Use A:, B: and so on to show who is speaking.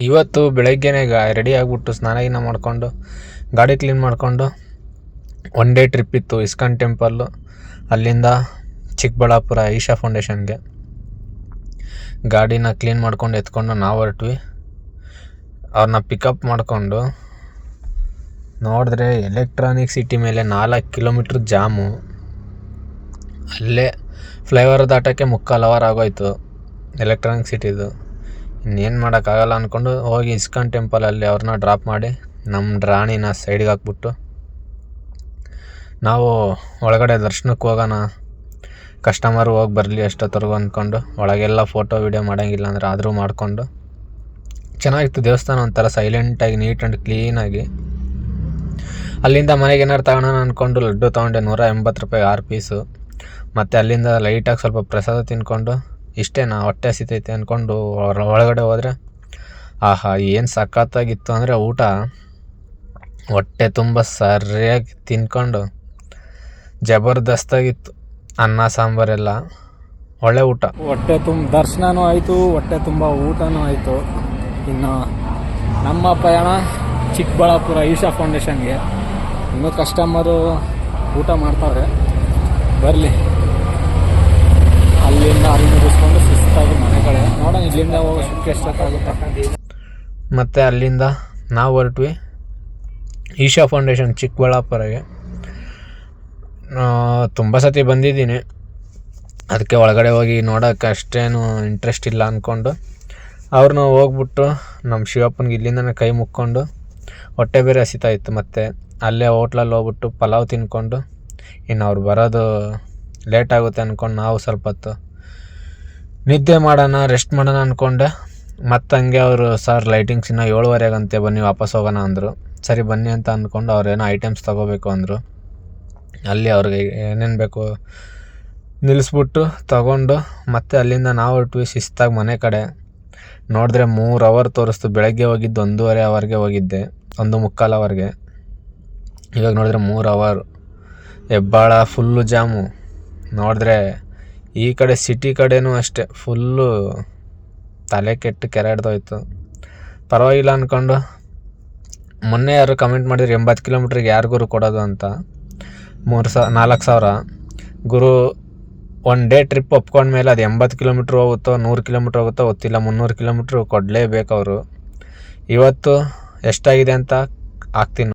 A: ಇವತ್ತು ಬೆಳಗ್ಗೆನೆ ಗಾ ರೆಡಿ ಆಗಿಬಿಟ್ಟು ಸ್ನಾನ ಗೀನ ಮಾಡಿಕೊಂಡು, ಗಾಡಿ ಕ್ಲೀನ್ ಮಾಡಿಕೊಂಡು ಒನ್ ಡೇ ಟ್ರಿಪ್ ಇತ್ತು ಇಸ್ಕಾನ್ ಟೆಂಪಲ್ಲು ಅಲ್ಲಿಂದ ಚಿಕ್ಕಬಳ್ಳಾಪುರ ಈಶಾ ಫೌಂಡೇಶನ್ಗೆ ಗಾಡಿನ ಕ್ಲೀನ್ ಮಾಡ್ಕೊಂಡು ಎತ್ಕೊಂಡು ನಾವು ಹೊರಟ್ವಿ. ಅವ್ರನ್ನ ಪಿಕಪ್ ಮಾಡಿಕೊಂಡು, ನೋಡಿದ್ರೆ ಎಲೆಕ್ಟ್ರಾನಿಕ್ ಸಿಟಿ ಮೇಲೆ ನಾಲ್ಕು ಕಿಲೋಮೀಟ್ರ್ ಜಾಮು. ಅಲ್ಲೇ ಫ್ಲೈಓವರ್ ದಾಟೋಕ್ಕೆ ಮುಕ್ಕಾಲು ಅವರ್ ಆಗೋಯ್ತು ಎಲೆಕ್ಟ್ರಾನಿಕ್ ಸಿಟಿದು ಇನ್ನೇನು ಮಾಡೋಕ್ಕಾಗಲ್ಲ ಅಂದ್ಕೊಂಡು ಹೋಗಿ ಇಸ್ಕಾನ್ ಟೆಂಪಲಲ್ಲಿ ಅವ್ರನ್ನ ಡ್ರಾಪ್ ಮಾಡಿ ನಮ್ಮ ರಾಣಿನ ಸೈಡ್ಗೆ ಹಾಕ್ಬಿಟ್ಟು ನಾವು ಒಳಗಡೆ ದರ್ಶನಕ್ಕೆ ಹೋಗೋಣ. ಕಸ್ಟಮರ್ ಹೋಗಿ ಬರಲಿ ಅಷ್ಟೊತ್ತವರೆಗೂ ಅಂದ್ಕೊಂಡು ಒಳಗೆಲ್ಲ ಫೋಟೋ ವೀಡಿಯೋ ಮಾಡೋಂಗಿಲ್ಲ ಅಂದ್ರೆ ಆದರೂ ಮಾಡಿಕೊಂಡು ಚೆನ್ನಾಗಿತ್ತು ದೇವಸ್ಥಾನ ಒಂಥರ ಸೈಲೆಂಟಾಗಿ ನೀಟ್ ಆ್ಯಂಡ್ ಕ್ಲೀನಾಗಿ ಅಲ್ಲಿಂದ ಮನೆಗೆ ಏನಾರು ತಗೋಣ ಅಂದ್ಕೊಂಡು ಲಡ್ಡು ತೊಗೊಂಡೆ ನೂರ ಎಂಬತ್ತು ರೂಪಾಯಿ ಆರು ಪೀಸು ಮತ್ತು ಅಲ್ಲಿಂದ ಲೈಟಾಗಿ ಸ್ವಲ್ಪ ಪ್ರಸಾದ ತಿನ್ಕೊಂಡು ಇಷ್ಟೇನಾ? ಹೊಟ್ಟೆ ಹಸಿತೈತೆ ಅಂದ್ಕೊಂಡು ಒಳಗಡೆ ಹೋದರೆ? ಆಹಾ, ಏನು ಸಖತ್ತಾಗಿತ್ತು ಅಂದರೆ ಊಟ. ಹೊಟ್ಟೆ ತುಂಬ ಸರಿಯಾಗಿ ತಿನ್ಕೊಂಡು ಜಬರ್ದಸ್ತಾಗಿತ್ತು ಅನ್ನ ಸಾಂಬಾರೆಲ್ಲ ಒಳ್ಳೆ ಊಟ.
B: ಹೊಟ್ಟೆ ತುಂಬ ದರ್ಶನವೂ ಆಯಿತು, ಹೊಟ್ಟೆ ತುಂಬ ಊಟನೂ ಆಯಿತು. ಇನ್ನು ನಮ್ಮ ಪ್ರಯಾಣ ಚಿಕ್ಕಬಳ್ಳಾಪುರ ಈಶಾ ಫೌಂಡೇಶನ್ಗೆ. ಇನ್ನೂ ಕಸ್ಟಮರು ಊಟ ಮಾಡ್ತಾರೆ. ಬರಲಿ ಅಲ್ಲಿಂದ ಅಲ್ಲಿ ಮುಗಿಸ್ಕೊಂಡು ಸುಸ್ತಾಗಿ ಮನೆ ಕಡೆ ನೋಡೋಣ ಎಷ್ಟೊತ್ತಾಗುತ್ತೆ
A: ಮತ್ತು ಅಲ್ಲಿಂದ ನಾವು ಹೊರಟ್ವಿ. ಈಶಾ ಫೌಂಡೇಶನ್ ಚಿಕ್ಕಬಳ್ಳಾಪುರಗೆ. ತುಂಬ ಸತಿ ಬಂದಿದ್ದೀನಿ. ಅದಕ್ಕೆ ಒಳಗಡೆ ಹೋಗಿ ನೋಡೋಕೆ ಅಷ್ಟೇನು ಇಂಟ್ರೆಸ್ಟ್ ಇಲ್ಲ ಅಂದ್ಕೊಂಡು ಅವ್ರನ್ನ ಹೋಗ್ಬಿಟ್ಟು ನಮ್ಮ ಶಿವಪ್ಪನಿಗೆ ಇಲ್ಲಿಂದನೇ ಕೈ ಮುಕ್ಕೊಂಡು ಹೊಟ್ಟೆ ಬೇರೆ ಹಸಿತಾ ಇತ್ತು ಮತ್ತು ಅಲ್ಲೇ ಹೋಟ್ಲಲ್ಲಿ ಹೋಗ್ಬಿಟ್ಟು ಪಲಾವ್ ತಿನ್ಕೊಂಡು. ಇನ್ನು ಅವ್ರು ಬರೋದು ಲೇಟ್ ಆಗುತ್ತೆ ಅಂದ್ಕೊಂಡು ನಾವು ಸ್ವಲ್ಪ ಹೊತ್ತು ನಿದ್ದೆ ಮಾಡೋಣ ರೆಸ್ಟ್ ಮಾಡೋಣ ಅಂದ್ಕೊಂಡೆ ಮತ್ತು ಹಂಗೆ ಅವರು, ಸರ್ ಲೈಟಿಂಗ್ಸ್ ಇನ್ನು ಏಳುವರೆಗಂತೆ ಬನ್ನಿ, ವಾಪಸ್ ಹೋಗೋಣ ಅಂದರು. ಸರಿ, ಬನ್ನಿ ಅಂತ ಅಂದ್ಕೊಂಡು ಅವ್ರೇನೋ ಐಟಮ್ಸ್ ತೊಗೋಬೇಕು ಅಂದರು. ಅಲ್ಲಿ ಅವ್ರಿಗೆ ಏನೇನು ಬೇಕು ನಿಲ್ಲಿಸ್ಬಿಟ್ಟು ತಗೊಂಡು, ಮತ್ತೆ ಅಲ್ಲಿಂದ ನಾವು ಹೊರಟ್ವಿ ಶಿಸ್ತಾಗಿ ಮನೆ ಕಡೆ. ನೋಡಿದ್ರೆ ಮೂರು ಅವರ್ ತೋರಿಸ್ತು, ಬೆಳಗ್ಗೆ ಹೋಗಿದ್ದು ಒಂದೂವರೆ ಅವರ್ಗೆ ಹೋಗಿದ್ದೆ, ಒಂದು ಮುಕ್ಕಾಲು ಅವರ್ಗೆ ಇವಾಗ ನೋಡಿದ್ರೆ ಮೂರು ಅವರ್ ಹೆಬ್ಬಾಳ ಫುಲ್ಲು ಜಾಮು. ನೋಡಿದ್ರೆ ಈ ಕಡೆ ಸಿಟಿ ಕಡೆನೂ ಅಷ್ಟೇ ಫುಲ್ಲು ತಲೆ ಕೆಟ್ಟು ಕೆರೆಡ್ದೋಯ್ತು. ಪರವಾಗಿಲ್ಲ ಅಂದ್ಕೊಂಡು ಮೊನ್ನೆ ಯಾರು ಕಮೆಂಟ್ ಮಾಡಿದ್ರು ಎಂಬತ್ತು ಕಿಲೋಮೀಟ್ರಿಗೆ ಯಾರು ಗುರು ಕೊಡೋದು ಅಂತ. ಮೂರು ಸಾವಿರ ನಾಲ್ಕು ಸಾವಿರ. ಗುರು ಒನ್ ಡೇ ಟ್ರಿಪ್ ಒಪ್ಕೊಂಡ್ಮೇಲೆ ಅದು ಎಂಬತ್ತು ಕಿಲೋಮೀಟ್ರ್ ಹೋಗುತ್ತೋ, ನೂರು ಕಿಲೋಮೀಟ್ರ್ ಹೋಗುತ್ತೋ ಗೊತ್ತಿಲ್ಲ, ಮುನ್ನೂರು ಕಿಲೋಮೀಟ್ರ್ ಕೊಡಲೇಬೇಕು ಅವರು. ಇವತ್ತು ಎಷ್ಟಾಗಿದೆ ಅಂತ ಹಾಕ್ತೀನಿ.